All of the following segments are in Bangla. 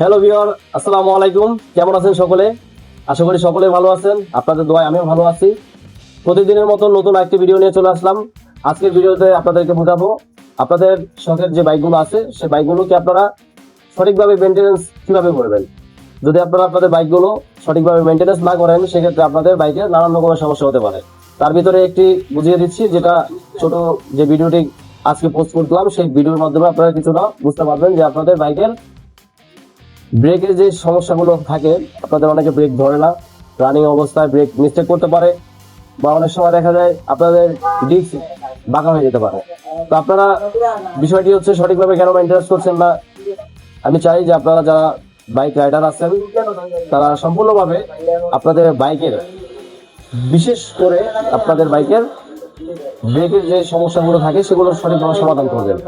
হ্যালো বিয়র আসসালামু আলাইকুম কেমন আছেন সকলে? আশা করি সকলে ভালো আছেন। আপনাদের দোয়ায় আমিও ভালো আছি। প্রতিদিনের মতো নতুন একটি ভিডিও নিয়ে চলে আসলাম। আজকের ভিডিওতে আপনাদেরকে বোঝাবো, আপনাদের শখের যে বাইকগুলো আছে, সেই বাইকগুলোকে আপনারা সঠিকভাবে মেনটেনেন্স কীভাবে করবেন? যদি আপনারা আপনাদের বাইকগুলো সঠিকভাবে মেনটেনেন্স না করেন, সেক্ষেত্রে আপনাদের বাইকে নানান রকমের সমস্যা হতে পারে। তার ভিতরে একটি বুঝিয়ে দিচ্ছি, যেটা ছোট যে ভিডিওটি আজকে পোস্ট করলাম, সেই ভিডিওর মাধ্যমে আপনারা কিছুটা বুঝতে পারবেন যে আপনাদের বাইকের ব্রেকের যে সমস্যাগুলো থাকে, আপনাদের অনেকে ব্রেক ধরে না রানিং অবস্থায় ব্রেক মিস্টেক করতে পারে, বা অনেক সময় দেখা যায় আপনাদের ডিস্ক বাঁকা হয়ে যেতে পারে। তো আপনারা বিষয়টি হচ্ছে সঠিকভাবে কেন মেনটেন্স করছেন না? আমি চাই যে আপনারা যারা বাইক রাইডার আছেন, তারা সম্পূর্ণভাবে আপনাদের বাইকের বিশেষ করে আপনাদের বাইকের ব্রেকের যে সমস্যাগুলো থাকে, সেগুলো সঠিকভাবে সমাধান করবেন।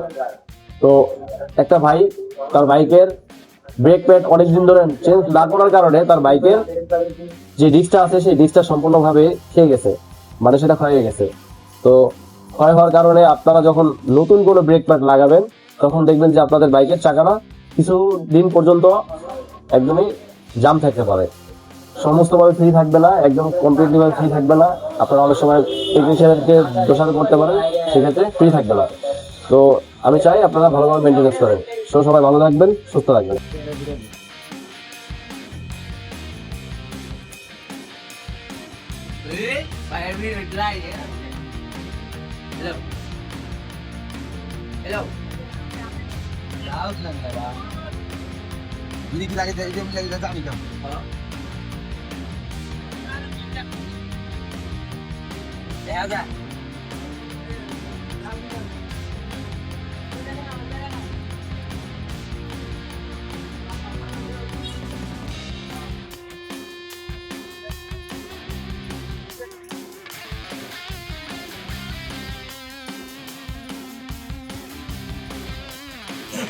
তো একটা ভাই, তার বাইকের ব্রেক প্যাড অনেকদিন ধরে চেঞ্জ না করার কারণে তার বাইকের যে ডিস্কটা আছে, সেই ডিস্কটা সম্পূর্ণভাবে খেয়ে গেছে মানে সেটা ক্ষয়ে গেছে। তো ক্ষয় হওয়ার কারণে আপনারা যখন নতুন কোনো ব্রেক প্যাড লাগাবেন, তখন দেখবেন যে আপনাদের বাইকের চাকাটা কিছু দিন পর্যন্ত একদমই জাম থাকতে পারে। সমস্তভাবে ফ্রি থাকবে না, একদম কমপ্লিটলি ভাবে ফ্রি থাকবে না। আপনারা অনেক সময় টেকনিশিয়ানকে দোষারোপ করতে পারেন, সেক্ষেত্রে ফ্রি থাকবে না। তো আমি চাই আপনারা ভালোভাবে মেনটেন্স করেন সো সবাই ভালো থাকবেন সুস্থ থাকবেন Eh, eh. Hello. Hello. Loud lang? Hindi kita hindi kita sa ka. Kaya ka.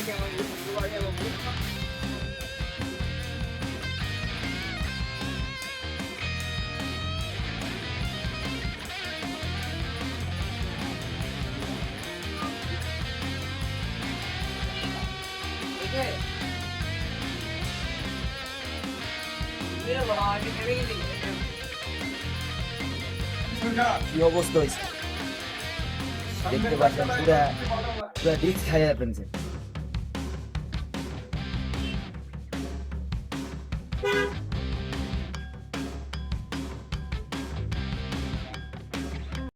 Evet. Merhaba abi, eve gidelim. Yo what's this? Bekle bakayım, şurada, şurada değil hayal benziyor. Bye.